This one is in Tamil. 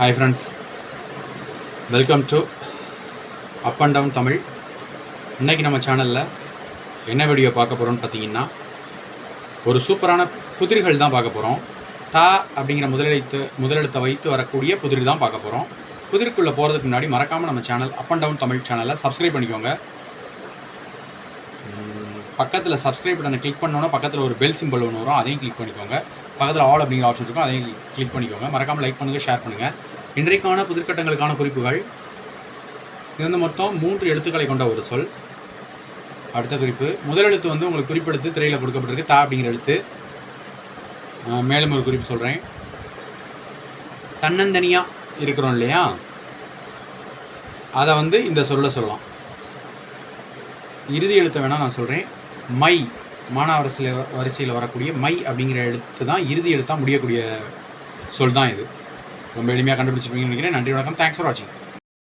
Hi friends welcome to up and down Tamil இன்றைக்கி நம்ம சேனலில் என்ன வீடியோ பார்க்க போகிறோம்னு பார்த்தீங்கன்னா ஒரு சூப்பரான புதிர்கள் தான் பார்க்க போகிறோம் தா அப்படிங்கிற முதலெழுத்து முதலெழுத்தை வைத்து வரக்கூடிய புதிர் தான் பார்க்க போகிறோம் புதிருக்குள்ளே போகிறதுக்கு முன்னாடி மறக்காமல் நம்ம channel up and down Tamil சேனலை சப்ஸ்கிரைப் பண்ணிக்கோங்க. பக்கத்தில் சப்ஸ்கிரைப் பட்டனை கிளிக் பண்ணோன்னா பக்கத்தில் ஒரு பெல் சிம்பிள் ஒன்று வரும் அதையும் கிளிக் பண்ணிக்கோங்க. பக்கத்தில் ஆல் அப்படிங்கிற ஆப்ஷன் இருக்கும். அதையும் கிளிக் பண்ணிக்கோங்க. மறக்காமல் லைக் பண்ணுங்கள் ஷேர் பண்ணுங்கள் இன்றைக்கான புதிர்கட்டங்களுக்கான குறிப்புகள். இது வந்து மொத்தம் மூன்று எழுத்துக்களை கொண்ட ஒரு சொல். அடுத்த குறிப்பு. முதல் எழுத்து வந்து உங்களுக்கு குறிப்பெடுத்து திரையில் கொடுக்கப்பட்டிருக்கு. தா அப்படிங்கிற எழுத்து. மேலும் ஒரு குறிப்பு சொல்கிறேன் தன்னந்தனியாக இருக்கிறோம் இல்லையா? அதை வந்து இந்த சொல்ல சொல்லலாம். இறுதி எழுத்தை வேணால் நான் சொல்கிறேன் மை. மாணவர் வரிசையில் வரக்கூடிய மை அப்படிங்கிற எழுத்து தான் இறுதி எழுத்தாக முடியக்கூடிய சொல் தான் இது. ரொம்ப எளிமையாக கண்டுபிடிச்சிருப்பீங்கன்னு நினைக்கிறேன். நன்றி வணக்கம். தேங்க்ஸ் ஃபார் வாட்சிங்